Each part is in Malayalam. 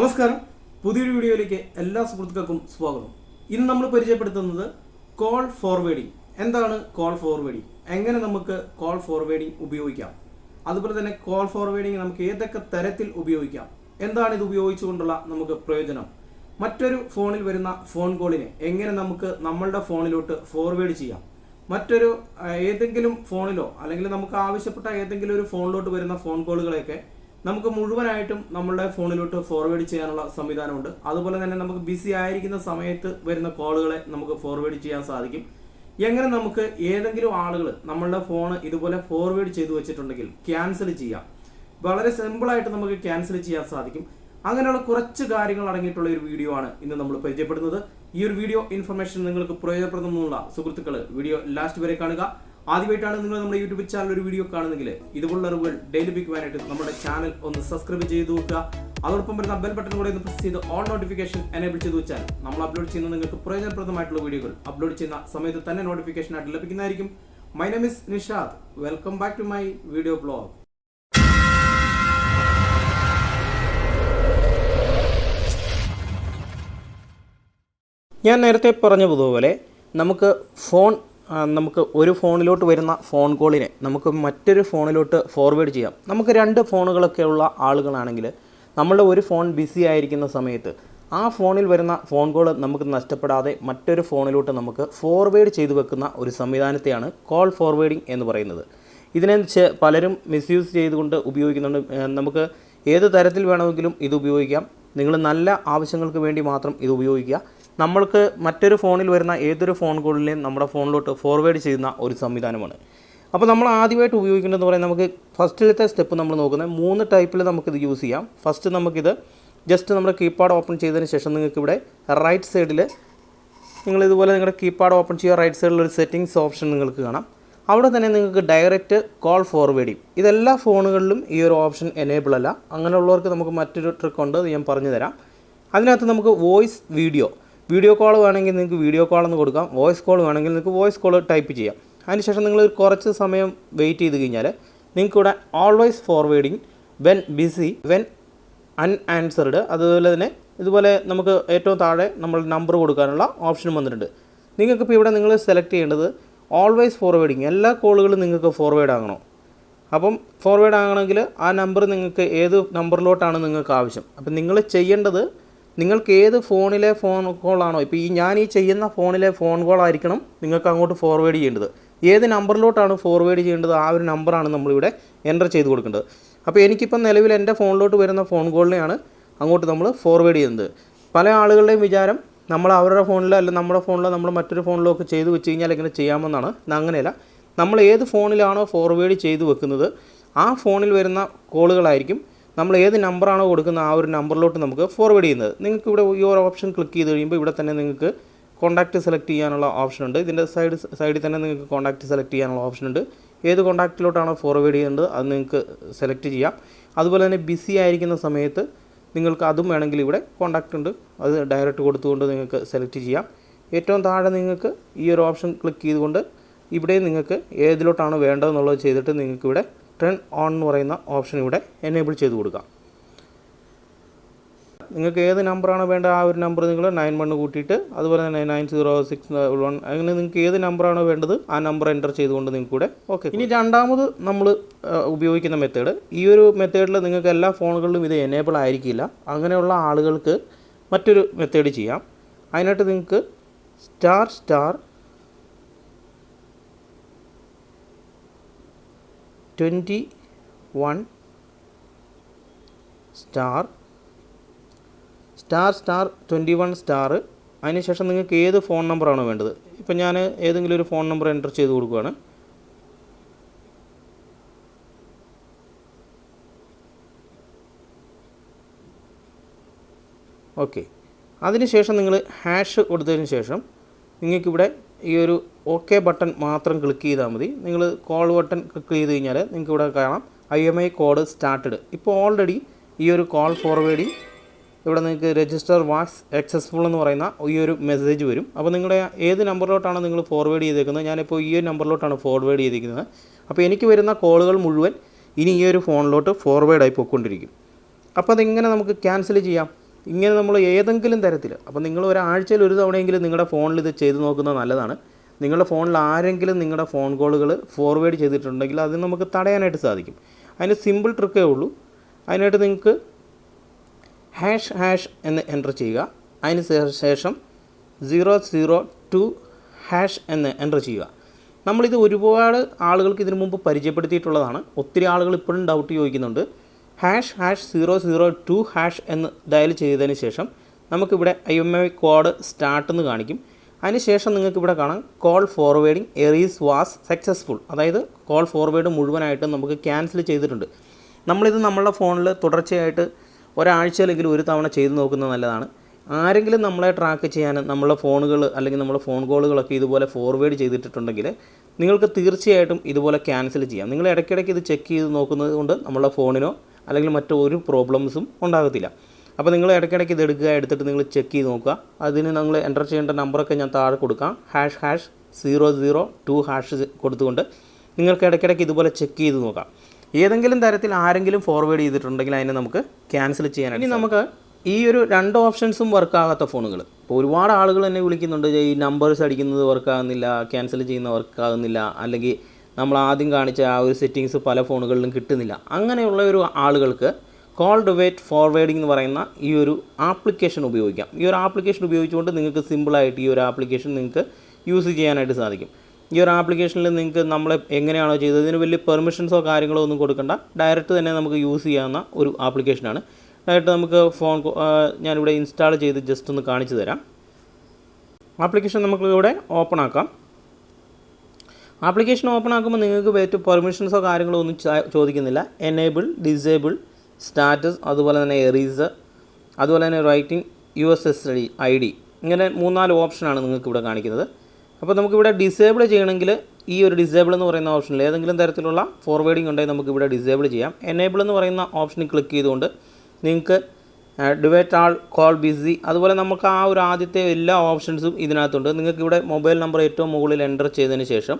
നമസ്കാരം. പുതിയൊരു വീഡിയോയിലേക്ക് എല്ലാ സുഹൃത്തുക്കൾക്കും സ്വാഗതം. ഇന്ന് നമ്മൾ പരിചയപ്പെടുത്തുന്നത് കോൾ ഫോർവേഡിംഗ് എന്താണ് കോൾ ഫോർവേഡിംഗ് എങ്ങനെ നമുക്ക് കോൾ ഫോർവേഡിംഗ് ഉപയോഗിക്കാം? അതുപോലെ തന്നെ കോൾ ഫോർവേഡിംഗ് നമുക്ക് ഏതൊക്കെ തരത്തിൽ ഉപയോഗിക്കാം? എന്താണ് ഇത് ഉപയോഗിച്ചുകൊണ്ടുള്ള നമുക്ക് പ്രയോജനം? മറ്റൊരു ഫോണിൽ വരുന്ന ഫോൺ കോളിനെ എങ്ങനെ നമുക്ക് നമ്മളുടെ ഫോണിലോട്ട് ഫോർവേഡ് ചെയ്യാം? മറ്റൊരു ഏതെങ്കിലും ഫോണിലോ അല്ലെങ്കിൽ നമുക്ക് ആവശ്യപ്പെട്ട ഏതെങ്കിലും ഒരു ഫോണിലോട്ട് വരുന്ന ഫോൺ കോളുകളെയൊക്കെ നമുക്ക് മുഴുവനായിട്ടും നമ്മളുടെ ഫോണിലോട്ട് ഫോർവേഡ് ചെയ്യാനുള്ള സംവിധാനമുണ്ട്. അതുപോലെ തന്നെ നമുക്ക് ബിസി ആയിരിക്കുന്ന സമയത്ത് വരുന്ന കോളുകളെ നമുക്ക് ഫോർവേഡ് ചെയ്യാൻ സാധിക്കും. എങ്ങനെ നമുക്ക് ഏതെങ്കിലും ആളുകൾ നമ്മളുടെ ഫോൺ ഇതുപോലെ ഫോർവേഡ് ചെയ്തു വെച്ചിട്ടുണ്ടെങ്കിൽ ക്യാൻസൽ ചെയ്യാം. വളരെ സിമ്പിളായിട്ട് നമുക്ക് ക്യാൻസൽ ചെയ്യാൻ സാധിക്കും. അങ്ങനെയുള്ള കുറച്ച് കാര്യങ്ങൾ അടങ്ങിയിട്ടുള്ള ഒരു വീഡിയോ ആണ് ഇന്ന് നമ്മൾ പരിചയപ്പെടുന്നത്. ഈ ഒരു വീഡിയോ ഇൻഫർമേഷൻ നിങ്ങൾക്ക് പ്രയോജനപ്രദമുള്ള സുഹൃത്തുക്കൾ വീഡിയോ ലാസ്റ്റ് വരെ കാണുക. ആദ്യമായിട്ടാണ് നിങ്ങൾ നമ്മുടെ യൂട്യൂബ് ചാനൽ ഒരു വീഡിയോ കാണുന്നെങ്കിൽ ഇതുപോലുള്ള അറിവുകൾ ഡെയിലി പിക്കുവാനായിട്ട് നമ്മുടെ ചാനൽ ഒന്ന് സബ്സ്ക്രൈബ് ചെയ്ത് നോക്കുക അതോടൊപ്പം വരുന്ന ബെൽ ബട്ടൺ കൂടെ ഒന്ന് പ്രസ് ചെയ്ത് ഓൾ നോട്ടിഫിക്കേഷൻ എനേബിൾ ചെയ്ത് വെച്ചാൽ നമ്മൾ അപ്ലോഡ് ചെയ്യുന്ന നിങ്ങൾക്ക് പ്രയോജനപ്രദമായിട്ടുള്ള വീഡിയോകൾ അപ്ലോഡ് ചെയ്യുന്ന സമയത്ത് തന്നെ നോട്ടിഫിക്കേഷൻ ആയിട്ട് ലഭിക്കുന്നതായിരിക്കും. My name is Nishad. Welcome back to my video blog ഞാൻ നേരത്തെ പറഞ്ഞതുപോലെ നമുക്ക് ഫോൺ നമുക്ക് ഒരു ഫോണിലോട്ട് വരുന്ന ഫോൺ കോളിനെ നമുക്ക് മറ്റൊരു ഫോണിലോട്ട് ഫോർവേഡ് ചെയ്യാം. നമുക്ക് രണ്ട് ഫോണുകളൊക്കെ ഉള്ള ആളുകളാണെങ്കിൽ നമ്മളുടെ ഒരു ഫോൺ ബിസി ആയിരിക്കുന്ന സമയത്ത് ആ ഫോണിൽ വരുന്ന ഫോൺ കോൾ നമുക്ക് നഷ്ടപ്പെടാതെ മറ്റൊരു ഫോണിലോട്ട് നമുക്ക് ഫോർവേഡ് ചെയ്തു വെക്കുന്ന ഒരു സംവിധാനത്തെയാണ് കോൾ ഫോർവേഡിംഗ് എന്ന് പറയുന്നത്. ഇതിനെ പലരും മിസ്യൂസ് ചെയ്തുകൊണ്ട് ഉപയോഗിക്കുന്നുണ്ട്. നമുക്ക് ഏത് തരത്തിൽ വേണമെങ്കിലും ഇത് ഉപയോഗിക്കാം. നിങ്ങൾ നല്ല ആവശ്യങ്ങൾക്ക് വേണ്ടി മാത്രം ഇത് ഉപയോഗിക്കുക. നമ്മൾക്ക് മറ്റൊരു ഫോണിൽ വരുന്ന ഏതൊരു ഫോൺ കോളിലെയും നമ്മുടെ ഫോണിലോട്ട് ഫോർവേഡ് ചെയ്യുന്ന ഒരു സംവിധാനമാണ്. അപ്പോൾ നമ്മൾ ആദ്യമായിട്ട് ഉപയോഗിക്കേണ്ടതെന്ന് പറയുന്നത് നമുക്ക് ഫസ്റ്റിലത്തെ സ്റ്റെപ്പ് നമ്മൾ നോക്കുന്നത് മൂന്ന് ടൈപ്പിൽ നമുക്കിത് യൂസ് ചെയ്യാം. ഫസ്റ്റ് നമുക്കിത് ജസ്റ്റ് നമ്മുടെ കീപാഡ് ഓപ്പൺ ചെയ്തതിന് ശേഷം നിങ്ങൾക്ക് ഇവിടെ റൈറ്റ് സൈഡിൽ നിങ്ങൾ ഇതുപോലെ നിങ്ങളുടെ കീപാഡ് ഓപ്പൺ ചെയ്യുക റൈറ്റ് സൈഡിൽ ഒരു സെറ്റിങ്സ് ഓപ്ഷൻ നിങ്ങൾക്ക് കാണാം. അവിടെ തന്നെ നിങ്ങൾക്ക് ഡയറക്റ്റ് കോൾ ഫോർവേഡിങ് ഇതെല്ലാ ഫോണുകളിലും ഈ ഒരു ഓപ്ഷൻ എനേബിൾ അല്ല. അങ്ങനെയുള്ളവർക്ക് നമുക്ക് മറ്റൊരു ട്രിക്ക് ഉണ്ട് ഞാൻ പറഞ്ഞു തരാം അതിനകത്ത് നമുക്ക് വോയിസ് വീഡിയോ വീഡിയോ കോൾ വേണമെങ്കിൽ നിങ്ങൾക്ക് വീഡിയോ കോൾ എന്ന് കൊടുക്കാം. വോയിസ് കോൾ വേണമെങ്കിൽ നിങ്ങൾക്ക് വോയിസ് കോൾ ടൈപ്പ് ചെയ്യാം. അതിനുശേഷം നിങ്ങൾ കുറച്ച് സമയം വെയിറ്റ് ചെയ്ത് കഴിഞ്ഞാൽ നിങ്ങൾക്ക് ഇവിടെ always forwarding when busy when unanswered അതുപോലെ തന്നെ ഇതുപോലെ നമുക്ക് ഏറ്റവും താഴെ നമ്മൾ നമ്പർ കൊടുക്കാനുള്ള ഓപ്ഷനും വന്നിട്ടുണ്ട്. നിങ്ങൾക്കിപ്പോൾ ഇവിടെ നിങ്ങൾ സെലക്ട് ചെയ്യേണ്ടത് ഓൾവേസ് ഫോർവേഡിങ് എല്ലാ കോളുകളും നിങ്ങൾക്ക് ഫോർവേഡ് ആകണോ. അപ്പം ഫോർവേഡ് ആകണമെങ്കിൽ ആ നമ്പർ നിങ്ങൾക്ക് ഏത് നമ്പറിലോട്ടാണ് നിങ്ങൾക്ക് ആവശ്യം. അപ്പം നിങ്ങൾ ചെയ്യേണ്ടത് നിങ്ങൾക്ക് ഏത് ഫോണിലെ ഫോൺ കോളാണോ ഇപ്പോൾ ഈ ഞാൻ ഈ ചെയ്യുന്ന ഫോണിലെ ഫോൺ കോൾ ആയിരിക്കണം നിങ്ങൾക്ക് അങ്ങോട്ട് ഫോർവേഡ് ചെയ്യേണ്ടത്. ഏത് നമ്പറിലോട്ടാണ് ഫോർവേഡ് ചെയ്യേണ്ടത് ആ ഒരു നമ്പറാണ് നമ്മളിവിടെ എന്റർ ചെയ്ത് കൊടുക്കേണ്ടത്. അപ്പോൾ എനിക്കിപ്പം നിലവിൽ എന്റെ ഫോണിലോട്ട് വരുന്ന ഫോൺ കോളിനെയാണ് അങ്ങോട്ട് നമ്മൾ ഫോർവേഡ് ചെയ്യുന്നത്. പല ആളുകളുടെയും വിചാരം നമ്മൾ അവരുടെ ഫോണിലോ അല്ല നമ്മുടെ ഫോണിലോ നമ്മൾ മറ്റൊരു ഫോണിലോ ഒക്കെ ചെയ്ത് വെച്ച് കഴിഞ്ഞാൽ ഇങ്ങനെ ചെയ്യാമെന്നാണ്. അങ്ങനെയല്ല. നമ്മൾ ഏത് ഫോണിലാണോ ഫോർവേഡ് ചെയ്ത് വെക്കുന്നത് ആ ഫോണിൽ വരുന്ന കോളുകളായിരിക്കും നമ്മൾ ഏത് നമ്പറാണോ കൊടുക്കുന്ന ആ ഒരു നമ്പറിലോട്ട് നമുക്ക് ഫോർവേഡ് ചെയ്യുന്നത്. നിങ്ങൾക്ക് ഇവിടെ ഈ ഒരു ഓപ്ഷൻ ക്ലിക്ക് ചെയ്ത് കഴിയുമ്പോൾ ഇവിടെ തന്നെ നിങ്ങൾക്ക് കോൺടാക്റ്റ് സെലക്ട് ചെയ്യാനുള്ള ഓപ്ഷൻ ഉണ്ട്. ഇതിന്റെ സൈഡ് സൈഡിൽ തന്നെ നിങ്ങൾക്ക് കോൺടാക്റ്റ് സെലക്ട് ചെയ്യാനുള്ള ഓപ്ഷൻ ഉണ്ട്. ഏത് കോൺടാക്റ്റിലോട്ടാണോ ഫോർവേഡ് ചെയ്യേണ്ടത് അത് നിങ്ങൾക്ക് സെലക്ട് ചെയ്യാം. അതുപോലെ തന്നെ ബിസി ആയിരിക്കുന്ന സമയത്ത് നിങ്ങൾക്ക് അതും വേണമെങ്കിൽ ഇവിടെ കോൺടാക്റ്റ് ഉണ്ട്. അത് ഡയറക്റ്റ് കൊടുത്തുകൊണ്ട് നിങ്ങൾക്ക് സെലക്ട് ചെയ്യാം. ഏറ്റവും താഴെ നിങ്ങൾക്ക് ഈ ഒരു ഓപ്ഷൻ ക്ലിക്ക് ചെയ്തുകൊണ്ട് ഇവിടെ നിങ്ങൾക്ക് ഏതിലോട്ടാണ് വേണ്ടതെന്നുള്ളത് ചെയ്തിട്ട് നിങ്ങൾക്ക് ഇവിടെ ടേൺ ഓൺ എന്ന് പറയുന്ന ഓപ്ഷൻ ഇവിടെ എനേബിൾ ചെയ്ത് കൊടുക്കാം. നിങ്ങൾക്ക് ഏത് നമ്പറാണ് വേണ്ട ആ ഒരു നമ്പർ നിങ്ങൾ നയൻ വൺ കൂട്ടിയിട്ട് അതുപോലെ തന്നെ നയൻ സീറോ സിക്സ് വൺ അങ്ങനെ നിങ്ങൾക്ക് ഏത് നമ്പറാണോ വേണ്ടത് ആ നമ്പർ എന്റർ ചെയ്തുകൊണ്ട് നിങ്ങൾക്ക് കൂടെ ഓക്കെ ഇനി രണ്ടാമത് നമ്മൾ ഉപയോഗിക്കുന്ന മെത്തേഡ് ഈ ഒരു മെത്തേഡിൽ നിങ്ങൾക്ക് എല്ലാ ഫോണുകളിലും ഇത് എനേബിൾ ആയിരിക്കില്ല. അങ്ങനെയുള്ള ആളുകൾക്ക് മറ്റൊരു മെത്തേഡ് ചെയ്യാം. അതിനായിട്ട് നിങ്ങൾക്ക് star star twenty one star star star twenty one star അതിനുശേഷം നിങ്ങൾക്ക് ഏത് ഫോൺ നമ്പറാണോ വേണ്ടത്. ഇപ്പം ഞാൻ ഏതെങ്കിലും ഒരു ഫോൺ നമ്പർ എന്റർ ചെയ്ത് കൊടുക്കുകയാണ് ഓക്കെ അതിനുശേഷം നിങ്ങൾ ഹാഷ് കൊടുത്തതിന് ശേഷം നിങ്ങൾക്കിവിടെ ഈ ഒരു ഓക്കെ ബട്ടൺ മാത്രം ക്ലിക്ക് ചെയ്താൽ മതി. നിങ്ങൾ കോൾ ബട്ടൺ ക്ലിക്ക് ചെയ്ത് കഴിഞ്ഞാൽ നിങ്ങൾക്ക് ഇവിടെ കാണാം I M I code started ഇപ്പോൾ ഓൾറെഡി ഈ ഒരു കോൾ ഫോർവേഡിങ് ഇവിടെ നിങ്ങൾക്ക് രജിസ്റ്റർ വാക്സ് സക്സസ്ഫുൾ എന്ന് പറയുന്ന ഈ ഒരു മെസ്സേജ് വരും. അപ്പോൾ നിങ്ങളുടെ ഏത് നമ്പറിലോട്ടാണ് നിങ്ങൾ ഫോർവേഡ് ചെയ്തേക്കുന്നത്? ഞാനിപ്പോൾ ഈ ഒരു നമ്പറിലോട്ടാണ് ഫോർവേഡ് ചെയ്തിരിക്കുന്നത് അപ്പോൾ എനിക്ക് വരുന്ന കോളുകൾ മുഴുവൻ ഇനി ഈ ഒരു ഫോണിലോട്ട് ഫോർവേഡായി പോയിക്കൊണ്ടിരിക്കും. അപ്പോൾ അതെങ്ങനെ നമുക്ക് ക്യാൻസൽ ചെയ്യാം? ഇങ്ങനെ നമ്മൾ ഏതെങ്കിലും തരത്തിൽ. അപ്പോൾ നിങ്ങൾ ഒരാഴ്ചയിൽ ഒരു തവണയെങ്കിലും നിങ്ങളുടെ ഫോണിൽ ഇത് ചെയ്ത് നോക്കുന്നത് നല്ലതാണ്. നിങ്ങളുടെ ഫോണിൽ ആരെങ്കിലും നിങ്ങളുടെ ഫോൺ കോളുകൾ ഫോർവേഡ് ചെയ്തിട്ടുണ്ടെങ്കിൽ അത് നമുക്ക് തടയാനായിട്ട് സാധിക്കും. അതിന് സിമ്പിൾ ട്രിക്കേ ഉള്ളൂ. അതിനായിട്ട് നിങ്ങൾക്ക് ഹാഷ് ഹാഷ് എന്ന് എന്റർ ചെയ്യുക. അതിന് ശേഷം സീറോ സീറോ ടു ഹാഷ് എന്ന് എന്റർ ചെയ്യുക. നമ്മളിത് ഒരുപാട് ആളുകൾക്ക് ഇതിനു മുമ്പ് പരിചയപ്പെടുത്തിയിട്ടുള്ളതാണ്. ഒത്തിരി ആളുകൾ ഇപ്പോഴും ഡൗട്ട് ചോദിക്കുന്നുണ്ട്. Hash hash zero zero two hash എന്ന് ഡയൽ ചെയ്തതിന് ശേഷം നമുക്കിവിടെ I M I code start എന്ന് കാണിക്കും. അതിനുശേഷം നിങ്ങൾക്ക് ഇവിടെ കാണാം. Call forwarding erasure was successful അതായത് കോൾ ഫോർവേഡ് മുഴുവനായിട്ട് നമുക്ക് ക്യാൻസൽ ചെയ്തിട്ടുണ്ട്. നമ്മളിത് നമ്മളുടെ ഫോണിൽ തുടർച്ചയായിട്ട് ഒരാഴ്ചയിലെങ്കിലും ഒരു തവണ ചെയ്തു നോക്കുന്നത് നല്ലതാണ്. ആരെങ്കിലും നമ്മളെ ട്രാക്ക് ചെയ്യാൻ നമ്മളെ ഫോണുകൾ അല്ലെങ്കിൽ നമ്മളെ ഫോൺ കോളുകളൊക്കെ ഇതുപോലെ ഫോർവേഡ് ചെയ്തിട്ടുണ്ടെങ്കിൽ നിങ്ങൾക്ക് തീർച്ചയായിട്ടും ഇതുപോലെ ക്യാൻസൽ ചെയ്യാം. നിങ്ങൾ ഇടയ്ക്കിടയ്ക്ക് ഇത് ചെക്ക് ചെയ്ത് നോക്കുന്നത് കൊണ്ട് നമ്മളെ ഫോണിനോ അല്ലെങ്കിൽ മറ്റോ ഒരു പ്രോബ്ലംസും ഉണ്ടാകത്തില്ല. അപ്പോൾ നിങ്ങൾ ഇടയ്ക്കിടയ്ക്ക് ഇത് എടുക്കുക എടുത്തിട്ട് നിങ്ങൾ ചെക്ക് ചെയ്ത് നോക്കുക. അതിന് നിങ്ങൾ എന്റർ ചെയ്യേണ്ട നമ്പറൊക്കെ ഞാൻ താഴെ കൊടുക്കാം. Hash hash zero zero two hash കൊടുത്തുകൊണ്ട് നിങ്ങൾക്ക് ഇടയ്ക്കിടയ്ക്ക് ഇതുപോലെ ചെക്ക് ചെയ്ത് നോക്കാം. ഏതെങ്കിലും തരത്തിൽ ആരെങ്കിലും ഫോർവേഡ് ചെയ്തിട്ടുണ്ടെങ്കിൽ അതിനെ നമുക്ക് ക്യാൻസൽ ചെയ്യാൻ ഇനി നമുക്ക് ഈ ഒരു രണ്ട് ഓപ്ഷൻസും വർക്ക് ആകാത്ത ഫോണുകൾ ഇപ്പോൾ ഒരുപാട് ആളുകൾ എന്നെ വിളിക്കുന്നുണ്ട് ഈ നമ്പേഴ്സ് അടിക്കുന്നത് വർക്ക് ആകുന്നില്ല ക്യാൻസൽ ചെയ്യുന്ന വർക്ക് ആകുന്നില്ല അല്ലെങ്കിൽ നമ്മൾ ആദ്യം കാണിച്ച ആ ഒരു സെറ്റിങ്സ് പല ഫോണുകളിലും കിട്ടുന്നില്ല. അങ്ങനെയുള്ള ഒരു ആളുകൾക്ക് കോൾ ഡിവേറ്റ് ഫോർവേഡിംഗ് എന്ന് പറയുന്ന ഈ ഒരു ആപ്ലിക്കേഷൻ ഉപയോഗിക്കാം. ഈ ഒരു ആപ്ലിക്കേഷൻ ഉപയോഗിച്ചുകൊണ്ട് നിങ്ങൾക്ക് സിമ്പിളായിട്ട് ഈ ഒരു ആപ്ലിക്കേഷൻ നിങ്ങൾക്ക് യൂസ് ചെയ്യാനായിട്ട് സാധിക്കും. ഈ ഒരു ആപ്ലിക്കേഷനിൽ നിങ്ങൾക്ക് നമ്മൾ എങ്ങനെയാണോ ചെയ്തത് ഇതിന് വലിയ പെർമിഷൻസോ കാര്യങ്ങളോ ഒന്നും കൊടുക്കണ്ട. ഡയറക്റ്റ് തന്നെ നമുക്ക് യൂസ് ചെയ്യാവുന്ന ഒരു ആപ്ലിക്കേഷനാണ് ഡയറക്റ്റ് നമുക്ക് ഫോൺ ഞാനിവിടെ ഇൻസ്റ്റാൾ ചെയ്ത് ജസ്റ്റ് ഒന്ന് കാണിച്ചു തരാം. ആപ്ലിക്കേഷൻ നമുക്ക് ഇവിടെ ഓപ്പൺ ആക്കാം. ആപ്ലിക്കേഷൻ ഓപ്പൺ ആക്കുമ്പോൾ നിങ്ങൾക്ക് വേറ്റ് പെർമിഷൻസോ കാര്യങ്ങളോ ഒന്നും ചോദിക്കുന്നില്ല. എനേബിൾ ഡിസേബിൾ സ്റ്റാറ്റസ് അതുപോലെ തന്നെ എറീസ് അതുപോലെ തന്നെ writing U S S D I D. ഇങ്ങനെ മൂന്നാൽ ഓപ്ഷനാണ് നിങ്ങൾക്ക് ഇവിടെ കാണിക്കുന്നത്. അപ്പോൾ നമുക്കിവിടെ ഡിസേബിൾ ചെയ്യണമെങ്കിൽ ഈ ഒരു ഡിസേബിൾ എന്ന് പറയുന്ന ഓപ്ഷനിൽ ഏതെങ്കിലും തരത്തിലുള്ള ഫോർവേഡിംഗ് ഉണ്ടെങ്കിൽ നമുക്ക് ഇവിടെ ഡിസേബിൾ ചെയ്യാം. എനേബിൾ എന്ന് പറയുന്ന ഓപ്ഷനിൽ ക്ലിക്ക് ചെയ്തുകൊണ്ട് നിങ്ങൾക്ക് ഡിവേറ്റ് ആൾ കോൾ ബിസി അതുപോലെ നമുക്ക് ആ ഒരു ആദ്യത്തെ എല്ലാ ഓപ്ഷൻസും ഇതിനകത്തുണ്ട്. നിങ്ങൾക്ക് ഇവിടെ മൊബൈൽ നമ്പർ ഏറ്റവും മുകളിൽ എന്റർ ചെയ്തതിന് ശേഷം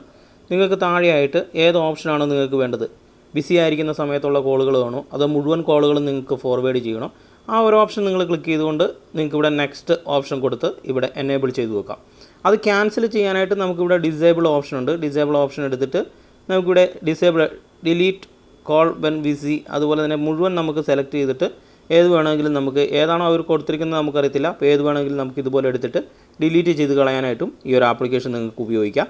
നിങ്ങൾക്ക് താഴെയായിട്ട് ഏത് ഓപ്ഷനാണോ നിങ്ങൾക്ക് വേണ്ടത്. ബിസി ആയിരിക്കുന്ന സമയത്തുള്ള കോളുകൾ വേണോ അതോ മുഴുവൻ കോളുകളും നിങ്ങൾക്ക് ഫോർവേഡ് ചെയ്യണം. ആ ഒരു ഓപ്ഷൻ നിങ്ങൾ ക്ലിക്ക് ചെയ്തുകൊണ്ട് നിങ്ങൾക്ക് ഇവിടെ നെക്സ്റ്റ് ഓപ്ഷൻ കൊടുത്ത് ഇവിടെ എനേബിൾ ചെയ്ത് വെക്കാം. അത് ക്യാൻസൽ ചെയ്യാനായിട്ട് നമുക്കിവിടെ ഡിസേബിൾ ഓപ്ഷൻ ഉണ്ട്. ഡിസേബിൾ ഓപ്ഷൻ എടുത്തിട്ട് നമുക്കിവിടെ disable delete call when busy അതുപോലെ തന്നെ മുഴുവൻ നമുക്ക് സെലക്ട് ചെയ്തിട്ട് ഏത് വേണമെങ്കിലും നമുക്ക് ഏതാണോ അവർ കൊടുത്തിരിക്കുന്നത് നമുക്കറിയത്തില്ല. അപ്പോൾ ഏത് വേണമെങ്കിലും നമുക്ക് ഇതുപോലെ എടുത്തിട്ട് ഡിലീറ്റ് ചെയ്ത് കളയാനായിട്ടും ഈ ഒരു ആപ്ലിക്കേഷൻ നിങ്ങൾക്ക് ഉപയോഗിക്കാം.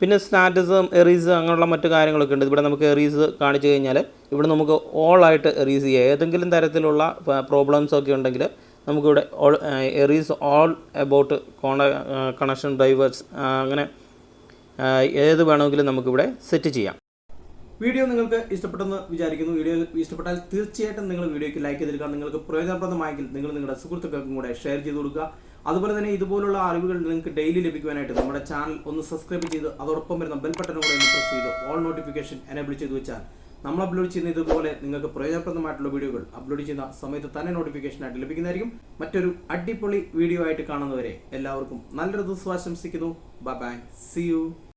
പിന്നെ സ്റ്റാറ്റസ് എറീസ് അങ്ങനെയുള്ള മറ്റു കാര്യങ്ങളൊക്കെ ഉണ്ട്. ഇവിടെ നമുക്ക് എറീസ് കാണിച്ചു കഴിഞ്ഞാൽ ഇവിടെ നമുക്ക് ഓൾ ആയിട്ട് എറീസ് ചെയ്യാം. ഏതെങ്കിലും തരത്തിലുള്ള പ്രോബ്ലംസ് ഒക്കെ ഉണ്ടെങ്കിൽ നമുക്കിവിടെ ഓൾ എറീസ് ഓൾ എബൌട്ട് കോണ കണക്ഷൻ ഡ്രൈവേഴ്സ് അങ്ങനെ ഏത് വേണമെങ്കിലും നമുക്കിവിടെ സെറ്റ് ചെയ്യാം. വീഡിയോ നിങ്ങൾക്ക് ഇഷ്ടപ്പെട്ടെന്ന് വിചാരിക്കുന്നു. വീഡിയോ ഇഷ്ടപ്പെട്ടാൽ തീർച്ചയായിട്ടും നിങ്ങൾ വീഡിയോയ്ക്ക് ലൈക്ക് ചെയ്തെടുക്കുക നിങ്ങൾക്ക് പ്രയോജനപ്രദമായെങ്കിൽ നിങ്ങൾ നിങ്ങളുടെ സുഹൃത്തുക്കൾക്കും കൂടെ ഷെയർ ചെയ്ത് കൊടുക്കുക. അതുപോലെ തന്നെ ഇതുപോലുള്ള അറിവുകൾ നിങ്ങൾക്ക് ഡെയിലി ലഭിക്കുവാനായിട്ട് നമ്മുടെ ചാനൽ ഒന്ന് സബ്സ്ക്രൈബ് ചെയ്ത് അതോടൊപ്പം വരുന്ന ബെൽ ബട്ടൺ കൂടെ ഒന്ന് പ്രസ് ചെയ്ത് ഓൾ നോട്ടിഫിക്കേഷൻ എനേബിൾ ചെയ്ത് വെച്ചാൽ നമ്മൾ അപ്ലോഡ് ചെയ്യുന്ന ഇതുപോലെ നിങ്ങൾക്ക് പ്രയോജനപ്രദമായിട്ടുള്ള വീഡിയോകൾ അപ്ലോഡ് ചെയ്യുന്ന സമയത്ത് തന്നെ നോട്ടിഫിക്കേഷൻ ആയിട്ട് ലഭിക്കുന്നതായിരിക്കും. മറ്റൊരു അടിപൊളി വീഡിയോ ആയിട്ട് കാണുന്നവരെ എല്ലാവർക്കും നല്ലൊരു ദിവസം ആശംസിക്കുന്നു. Bye bye C U